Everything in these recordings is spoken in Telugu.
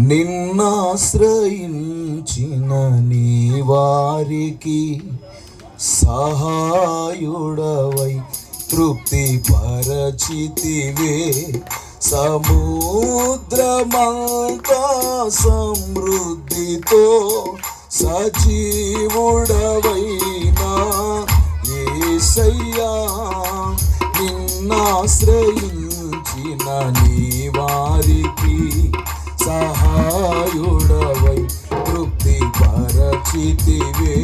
నిన్నాశ్రయించిన నీ వారికి సహాయుడవై తృప్తి పరచితివే సముద్రమంతా సమృద్ధితో సజీవుడవైనా ఏసయ్యా నిన్నాశ్రయించిన నీ వారికి సహాయుడవై తృప్తి పరచితివే.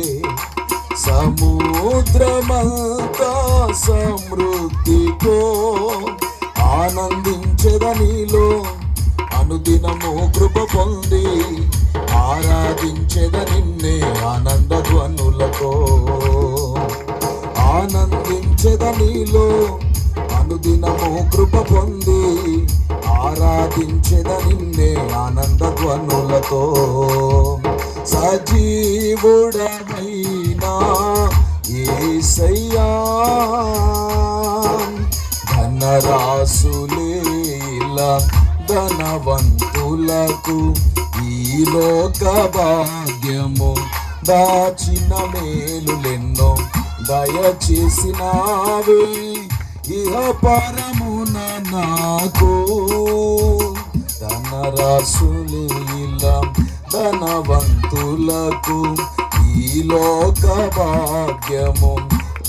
సముద్రమంతా సమృద్ధితో ఆనందించదనిలో అనుదినము కృప పొంది ఆరాధించద నిన్నే ఆనంద ధ్వనులతో ఆనందించద నీలో అనుదినము కృప పొంది ఆరాధించిన నిన్నే ఆనంద ధ్వనులతో సజీవుడమైనా ఏసయ్యా. ధనరాసులేలా ధనవంతులకు ఈ లోక భాగ్యము దాచిన మేలులెన్నో దయచేసినావే. ఇహపరమున నాకు ధనవంతులకు ఈ లోక భాగ్యము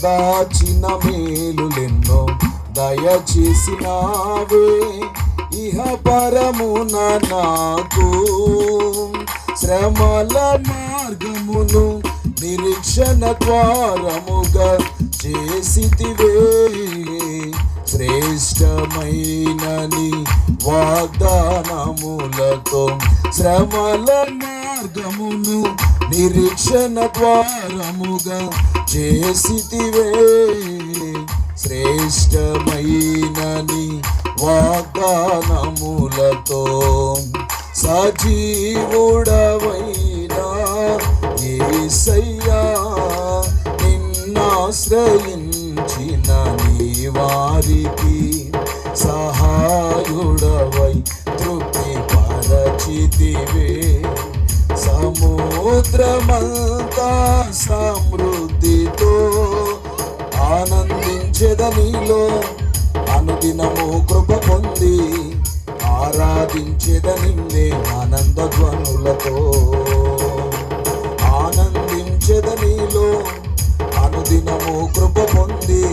దాచిన మేలులెన్నో దయచేసినావే. ఇహ పరమున నాకు శ్రమల మార్గమును నిరీక్షణ ద్వారముగా చేసితివే. శ్రేష్టమైనని వాగ్దానములతో శ్రమల మార్గమును నిరీక్షణ ద్వారముగా చేసితివే. శ్రేష్టమైనని వాగ్దానములతో సజీవుడవై నీవే సముద్రమంతా సమృద్ధితో ఆనందించెదనిలో అనుదినము కృప పొంది ఆరాధించెద నిన్నే ఆనంద ధ్వనులతో ఆనందించెద నీలో అనుదినము కృప పొంది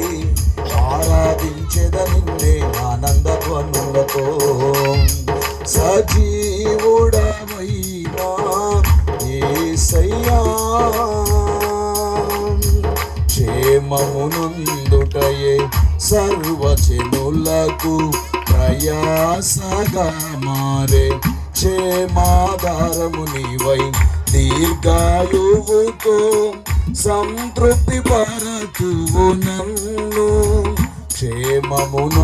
ఆరాధించెద నిన్నే ఆనంద ధ్వనులతో సజీవుడమైనా ఏసయ్యా. క్షేమమునందుటయే సర్వచనులకు ప్రయాసగా మారే క్షేమాధారము నీవై దీర్ఘాయువుతో సంతృప్తి పరతువు నన్ను. క్షేమమునందుటయే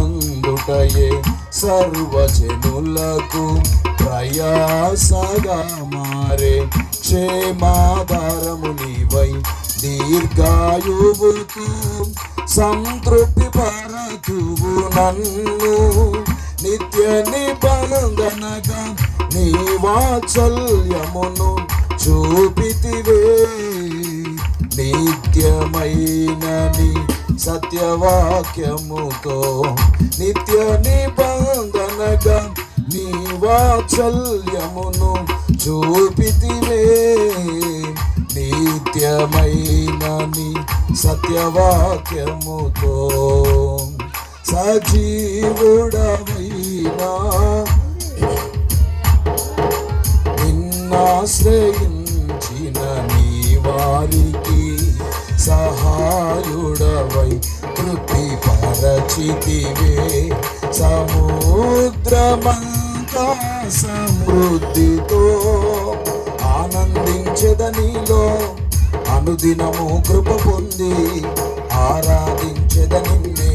సర్వజనులకు ప్రయాసగా మారే క్షేమాధారము నీవై దీర్ఘాయువుతూ. సంతృప్తి పరతువు నన్ను. నిత్య నిబంధనగా నీ వాత్సల్యమును చూపితివే. నిత్యమైనని సత్యవాక్యముతో నిత్య నిబంధనగా నీ వాత్సల్యమును చూపితివే. నిత్యమైన నీ సత్యవాక్యముతో సజీవుడమైనా నిన్నాశ్రయించిన సహాయుడవై తృప్తి పరచితివే. సముద్రమంతా సమృద్ధితో ఆనందించదనిలో అనుదినము కృప పొంది ఆరాధించదని నిన్నే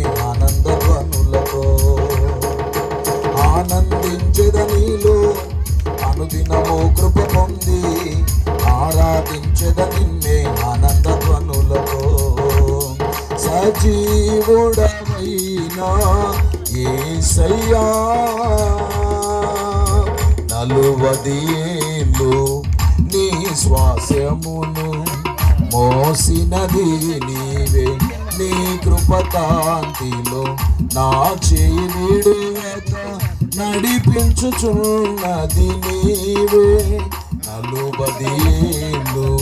జీవుడమైనా ఏసయ్యా. నలువదియేళ్ళు నీ శ్వాసమును మోసినది నీవే. నీ కృపకాంతిలో నా చేయి నడిపించుచున్నది నీవే. నలుబదియేళ్ళు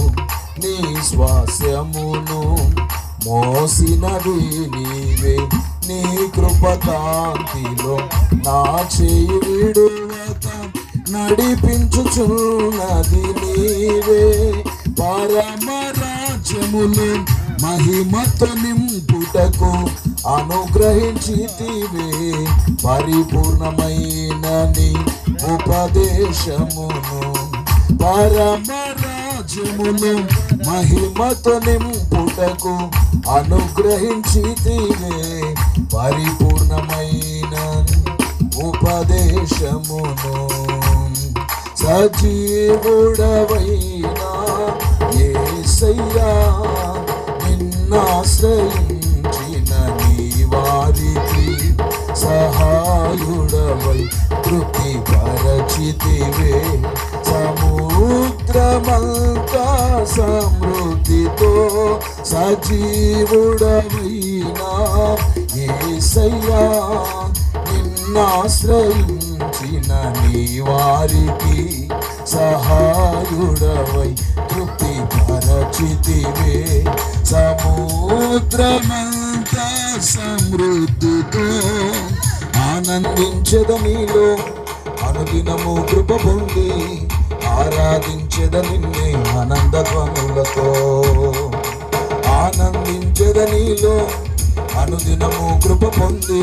నీ స్వాస్యమును మోసినది నీవే నీ కృపకాంతిలో నా చేయి విడువత నడిపించుచున్నది నీవే. పరమరాజ్యములు మహిమతో నింపుటకు అనుగ్రహించితివే. పరిపూర్ణమైనని ఉపదేశమును పరమరాజ్యములు మహిమతో నింపుటకు అనుగ్రహించితివే పరిపూర్ణమైన ఉపదేశమును. సజీవుడవైనా ఏసయ్యా నిన్నాశ్రయించిన సహాయుడవై తృప్తి పరచితివే. సముద్రమంతా సమృద్ధితో సజీవుడవైనా. ఏసయ్యా నిన్నాశ్రయించిన నీ వారికి సహాయుడవై తృప్తి పరచితివే. సముద్రమంత సమృద్ధితో ఆనందించద నీలో. అనుదినము కృప పొంది ఆరాధించద నిన్నే ఆనంద ధ్వనులతో ఆనందించద నీలో అనుదినము కృప పొంది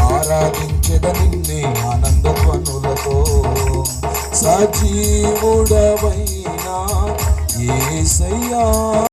ఆరాధించద నిన్నే ఆనంద ధ్వనులతో సజీవుడవైనా ఏసయ్యా.